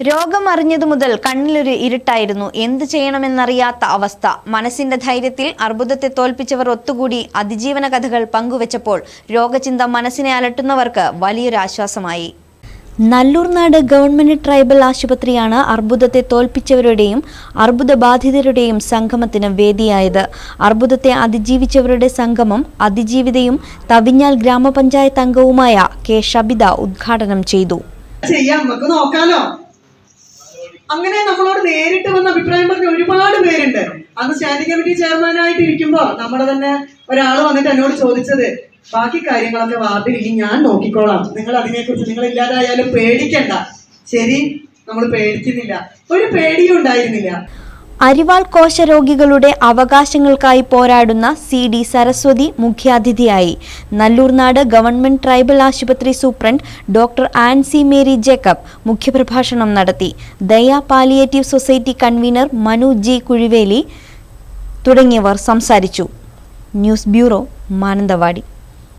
രോഗം അറിഞ്ഞതു മുതൽ കണ്ണിലൊരു ഇരുട്ടായിരുന്നു. എന്തു ചെയ്യണമെന്നറിയാത്ത അവസ്ഥ. മനസ്സിന്റെ ധൈര്യത്തിൽ അർബുദത്തെ തോൽപ്പിച്ചവർ ഒത്തുകൂടി അതിജീവന കഥകൾ പങ്കുവച്ചപ്പോൾ രോഗചിന്ത മനസ്സിനെ അലട്ടുന്നവർക്ക് വലിയൊരു ആശ്വാസമായി. നല്ലൂർനാട് ഗവൺമെന്റ് ട്രൈബൽ ആശുപത്രിയാണ് അർബുദത്തെ തോൽപ്പിച്ചവരുടെയും അർബുദബാധിതരുടെയും സംഗമത്തിന് വേദിയായത്. അർബുദത്തെ അതിജീവിച്ചവരുടെ സംഗമം അതിജീവിതയും തവിഞ്ഞാൽ ഗ്രാമപഞ്ചായത്ത് അംഗവുമായ കെ. ഷബിത ഉദ്ഘാടനം ചെയ്തു. ചെയ്യാം. നമുക്ക് നോക്കാലോ. അങ്ങനെ നമ്മളോട് നേരിട്ട് വന്ന അഭിപ്രായം പറഞ്ഞ ഒരുപാട് പേരുണ്ട്. അന്ന് സ്റ്റാൻഡിംഗ് കമ്മിറ്റി ചെയർമാനായിട്ട് ഇരിക്കുമ്പോ നമ്മുടെ തന്നെ ഒരാൾ വന്നിട്ട് എന്നോട് ചോദിച്ചത് ബാക്കി കാര്യങ്ങളൊക്കെ വാർഡിൽ ഞാൻ നോക്കിക്കോളാം. നിങ്ങൾ അതിനെക്കുറിച്ച് നിങ്ങൾ ഇല്ലാതായാലും പേടിക്കണ്ട. ശരി നമ്മൾ പേടിക്കുന്നില്ല. ഒരു പേടിയും ഉണ്ടായിരുന്നില്ല. അരിവാൾ കോശരോഗികളുടെ അവകാശങ്ങൾക്കായി പോരാടുന്ന സി ഡി സരസ്വതി മുഖ്യാതിഥിയായി. നല്ലൂർനാട് ഗവൺമെന്റ് ട്രൈബൽ ആശുപത്രി superintendent doctor Ancy Mary Jacob മുഖ്യപ്രഭാഷണം നടത്തി. Daya palliative society convener Manu G Kuzhiveli തുടങ്ങിയവർ സംസാരിച്ചു. News bureau Mananthavady.